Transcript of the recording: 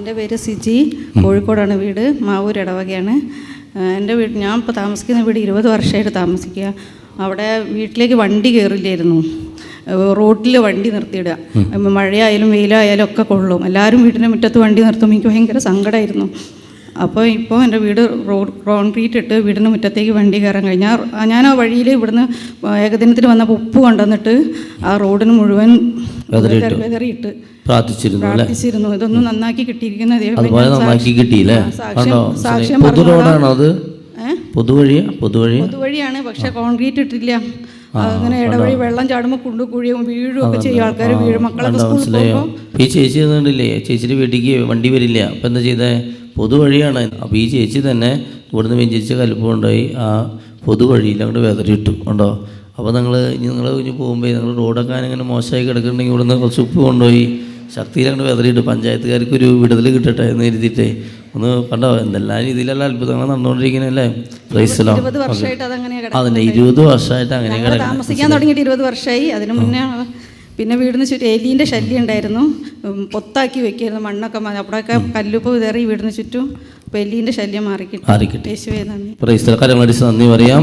എന്റെ പേര് സിജി. കോഴിക്കോടാണ് വീട്. മാവൂർ ഇടവകയാണ് എന്റെ വീട് ഞാൻ ഇപ്പോൾ താമസിക്കുന്ന വീട് ഇരുപത് വർഷമായിട്ട് താമസിക്കുക. അവിടെ വീട്ടിലേക്ക് വണ്ടി കയറില്ലായിരുന്നു റോട്ടിൽ വണ്ടി നിർത്തിയിടുക. മഴയായാലും വെയിലായാലും ഒക്കെ കൊള്ളും. എല്ലാവരും വീട്ടിന്റെ മുറ്റത്ത് വണ്ടി നിർത്തും. എനിക്ക് ഭയങ്കര സങ്കടമായിരുന്നു. അപ്പോൾ ഇപ്പോൾ എന്റെ വീട് റോഡ് കോൺക്രീറ്റ് ഇട്ട് വീടിന് മുറ്റത്തേക്ക് വണ്ടി കയറാൻ കഴിഞ്ഞാൽ ഞാൻ ആ വഴിയിൽ ഇവിടുന്ന് ഏകദിനത്തിൽ വന്നപ്പോൾ ഉപ്പ് കൊണ്ടുവന്നിട്ട് ആ റോഡിന് മുഴുവൻ വെതറിയിട്ടു. പ്രാർത്ഥിച്ചിരുന്നു പ്രാർത്ഥിച്ചിരുന്നു. ഇതൊന്നും നന്നാക്കി കിട്ടിയിരിക്കുന്ന ദൈവമേ, അതുപോലെ നന്നാക്കി സാക്ഷി- കിട്ടിയില്ലേ? ആ, സാക്ഷ്യം- കണ്ടോ? സാക്ഷ്യം പൊതു റോഡാണോ അത്? ഏ? പൊതുവഴിയാ? പൊതുവഴി? പൊതുവഴിയാണ് പക്ഷെ കോൺക്രീറ്റ് ഇട്ടില്ല അങ്ങനെ ഇടവഴി വെള്ളം ചാടുമ്പോൾ കുണ്ടു കുഴിയും വീഴും ഒക്കെ ചെയ്യും. ആൾക്കാർ വീഴും. മക്കളൊക്കെ സ്കൂളിൽ പോകുമ്പോൾ ഈ ചേച്ചി ചേച്ചിയുടെ വീട്ടിലേക്ക് വണ്ടി വരില്ല. അപ്പം എന്താ ചെയ്തേ? പൊതുവഴിയാണ്. അപ്പോൾ ഈ ചേച്ചി തന്നെ ഇവിടുന്ന് വെഞ്ചിരിച്ച കലുപ്പ് കൊണ്ടുപോയി ആ പൊതുവഴിയിൽ അങ്ങോട്ട് വെതറിയിട്ടു. ഉണ്ടോ അപ്പോൾ നിങ്ങൾ നിങ്ങൾ ഇനി പോകുമ്പോൾ നിങ്ങൾ റോഡൊക്കെ ഇങ്ങനെ മോശമായി കിടക്കുന്നുണ്ടെങ്കിൽ ഇവിടുന്ന് കുറച്ച് ഉപ്പ് കൊണ്ടുപോയി ശക്തിയിൽ അങ്ങോട്ട് വെതറിയിട്ട്. പഞ്ചായത്തുകാർക്ക് ഒരു വിടുതൽ കിട്ടട്ടെ എന്ന് എഴുതിയിട്ടേ ഒന്ന് കണ്ടോ? എന്തെല്ലാം രീതിയിലല്ല അത്ഭുതങ്ങൾ നടന്നുകൊണ്ടിരിക്കുന്നല്ലേ പ്രൈസലോ? അതന്നെ ഇരുപത് വർഷമായിട്ട് അങ്ങനെ താമസിക്കാൻ തുടങ്ങിയിട്ട് ഇരുപത് വർഷമായി. അതിന് മുന്നേ പിന്നെ വീടിന് ചുറ്റും എലീന്റെ ശല്യം ഉണ്ടായിരുന്നു. പൊത്താക്കി വെക്കായിരുന്നു. മണ്ണൊക്കെ അവിടെയൊക്കെ കല്ലുപ്പ് വിതറി വീടിന് ചുറ്റും. അപ്പോൾ എലീന്റെ ശല്യം മാറിക്കിട്ടും. യേശുവേ നന്ദി. നന്ദി പറയാം.